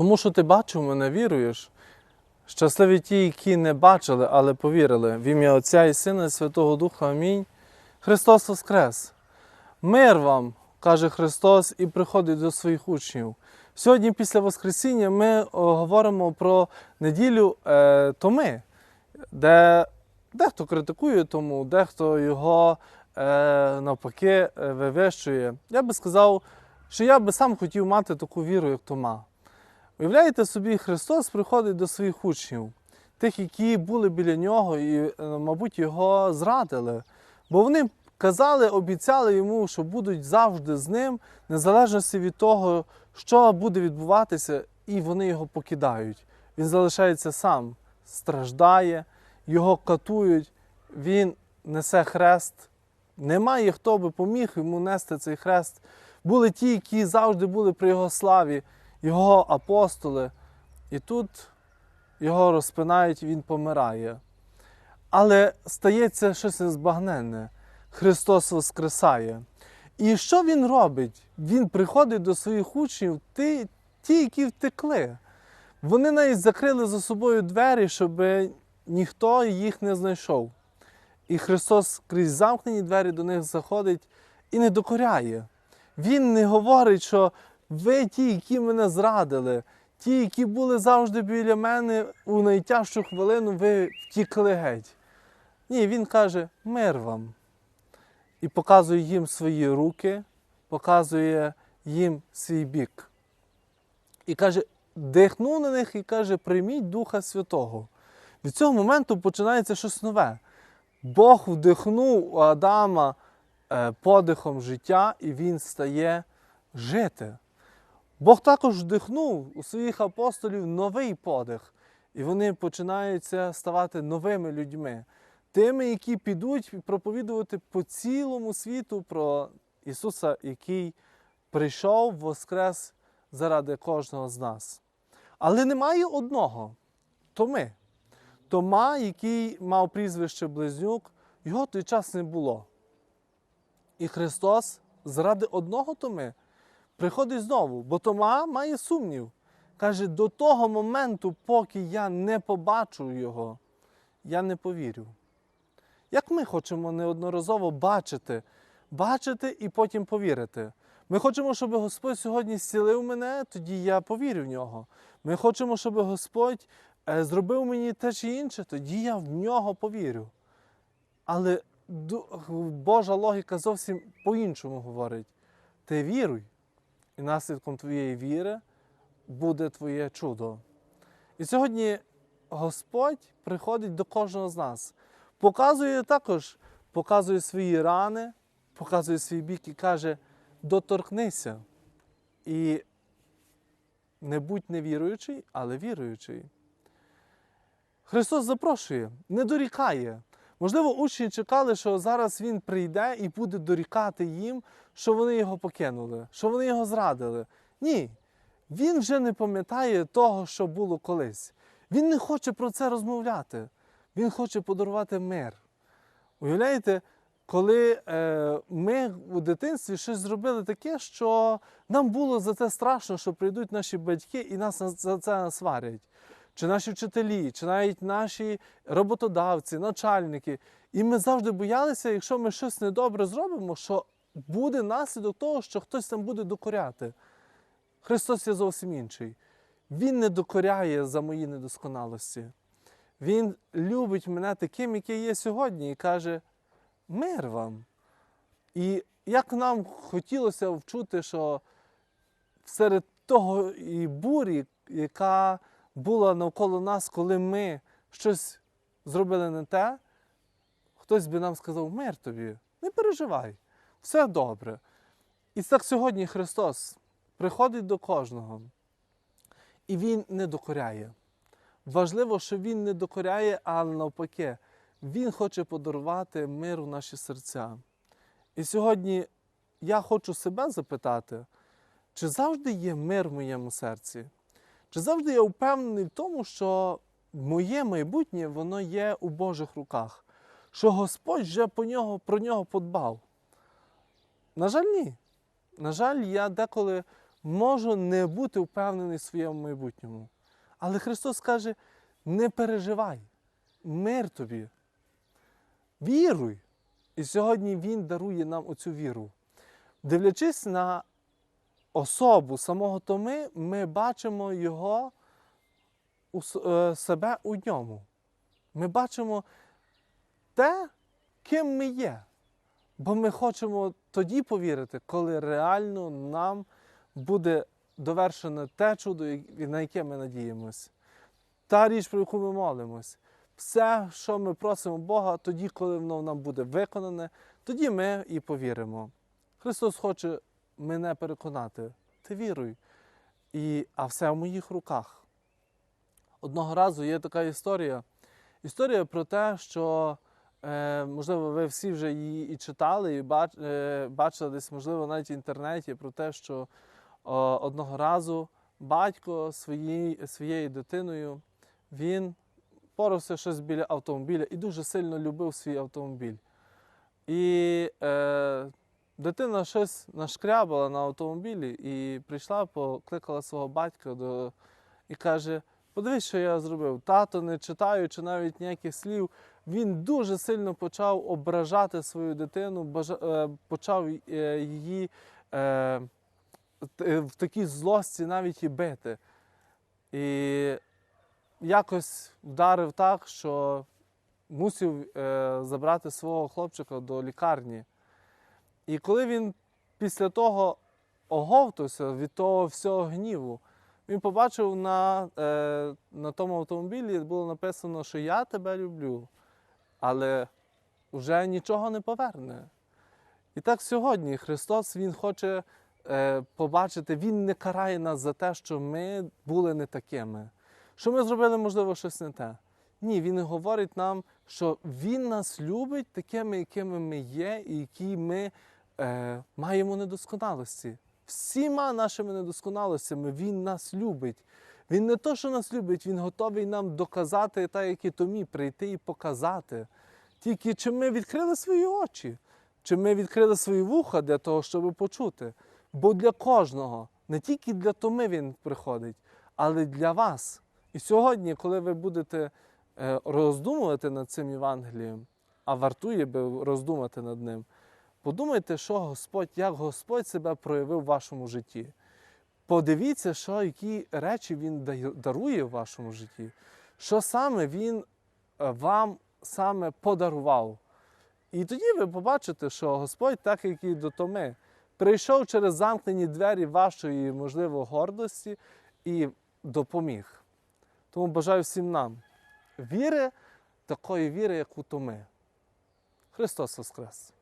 Тому що ти бачив мене, віруєш. Щасливі ті, які не бачили, але повірили. В ім'я Отця і Сина і Святого Духа. Амінь. Христос Воскрес! Мир вам, каже Христос, і приходить до своїх учнів. Сьогодні, після Воскресіння, ми говоримо про неділю е, Томи, де дехто критикує тому, дехто його е, навпаки е, вивищує. Я би сказав, що я би сам хотів мати таку віру, як Тома. Уявляєте собі, Христос приходить до своїх учнів, тих, які були біля нього і, е, мабуть, його зрадили. Бо вони казали, обіцяли йому, що будуть завжди з ним, незалежно від того, що буде відбуватися, і вони його покидають. Він залишається сам, страждає, його катують, він несе хрест. Немає хто би поміг йому нести цей хрест. Були ті, які завжди були при його славі, його апостоли. І тут його розпинають, він помирає. Але стається щось незбагненне. Христос Воскресає. І що він робить? Він приходить до своїх учнів, ті, ті, які втекли. Вони навіть закрили за собою двері, щоб ніхто їх не знайшов. І Христос крізь замкнені двері до них заходить і не докоряє. Він не говорить, що ви ті, які мене зрадили, ті, які були завжди біля мене у найтяжчу хвилину, ви втікли геть. Ні, він каже: мир вам. І показує їм свої руки, показує їм свій бік. І каже, дихнув на них і каже: прийміть Духа Святого. Від цього моменту починається щось нове. Бог вдихнув у Адама е, подихом життя, і він стає жити. Бог також вдихнув у своїх апостолів новий подих, і вони починаються ставати новими людьми, тими, які підуть проповідувати по цілому світу про Ісуса, який прийшов, воскрес заради кожного з нас. Але немає одного то ми. Тома, який мав прізвище Близнюк, його той час не було. І Христос заради одного Томи приходить знову, бо Тома має сумнів. Каже, до того моменту, поки я не побачу його, я не повірю. Як ми хочемо неодноразово бачити, бачити і потім повірити. Ми хочемо, щоб Господь сьогодні зцілив мене, тоді я повірю в нього. Ми хочемо, щоб Господь е, зробив мені те чи інше, тоді я в нього повірю. Але Божа логіка зовсім по-іншому говорить. Ти віруй, і наслідком твоєї віри буде твоє чудо. І сьогодні Господь приходить до кожного з нас, показує також, показує свої рани, показує свій бік і каже: доторкнися. І не будь невіруючий, але віруючий. Христос запрошує, не дорікає. Можливо, учні чекали, що зараз Він прийде і буде дорікати їм, що вони його покинули, що вони його зрадили. Ні, він вже не пам'ятає того, що було колись. Він не хоче про це розмовляти. Він хоче подарувати мир. Уявляєте, коли е, ми у дитинстві щось зробили таке, що нам було за це страшно, що прийдуть наші батьки і нас за це насварять. Чи наші вчителі, чи навіть наші роботодавці, начальники. І ми завжди боялися, якщо ми щось недобре зробимо, що буде наслідок того, що хтось нам буде докоряти. Христос є зовсім інший. Він не докоряє за мої недосконалості. Він любить мене таким, який є сьогодні, і каже: мир вам. І як нам хотілося вчути, що серед того і бурі, яка була навколо нас, коли ми щось зробили не те, хтось би нам сказав: мир тобі, не переживай, все добре. І так сьогодні Христос приходить до кожного, і Він не докоряє. Важливо, що Він не докоряє, але навпаки, Він хоче подарувати мир у наші серця. І сьогодні я хочу себе запитати, чи завжди є мир в моєму серці? Чи завжди я впевнений в тому, що моє майбутнє воно є у Божих руках, що Господь вже по нього, про нього подбав? На жаль, ні. На жаль, я деколи можу не бути впевнений в своєму майбутньому. Але Христос каже: не переживай, мир тобі. Віруй. І сьогодні Він дарує нам оцю віру. Дивлячись на особу самого Томи, ми бачимо його у е, себе у ньому. Ми бачимо те, ким ми є. Бо ми хочемо тоді повірити, коли реально нам буде довершено те чудо, на яке ми надіємось. Та річ, про яку ми молимось. Все, що ми просимо Бога, тоді, коли воно нам буде виконане, тоді ми і повіримо. Христос хоче мене переконати. Ти віруй. І, а все в моїх руках. Одного разу є така історія. Історія про те, що, е, можливо, ви всі вже її і читали, і бач, е, бачили десь, можливо, навіть в інтернеті про те, що о, одного разу батько своїй, своєю дитиною він порався щось біля автомобіля і дуже сильно любив свій автомобіль. І е, дитина щось нашкрябала на автомобілі і прийшла, покликала свого батька до, і каже: Подивись, що я зробив. Тато, не читаючи навіть ніяких слів, він дуже сильно почав ображати свою дитину, бажа, е, почав е, її е, в такій злості навіть і бити. І якось вдарив так, що мусив е, забрати свого хлопчика до лікарні. І коли він після того оговтався від того всього гніву, він побачив на, е, на тому автомобілі було написано, що я тебе люблю, але вже нічого не поверне. І так сьогодні Христос Він хоче е, побачити, Він не карає нас за те, що ми були не такими, що ми зробили, можливо, щось не те. Ні, Він говорить нам, що Він нас любить такими, якими ми є, і які ми е, маємо недосконалості. Всіма нашими недосконалостями Він нас любить. Він не то, що нас любить, Він готовий нам доказати, так як і Томі, прийти і показати. Тільки чи ми відкрили свої очі, чи ми відкрили свої вуха для того, щоб почути. Бо для кожного, не тільки для Томи він приходить, але й для вас. І сьогодні, коли ви будете е, роздумувати над цим Євангелієм, а вартує би роздумати над ним, подумайте, що Господь, як Господь себе проявив в вашому житті. Подивіться, що, які речі Він дарує в вашому житті, що саме Він е, вам саме подарував. І тоді ви побачите, що Господь, так як і до Томи, прийшов через замкнені двері вашої, можливо, гордості і допоміг. Тому бажаю всім нам віри, такої віри, як у Томи. Христос Воскрес!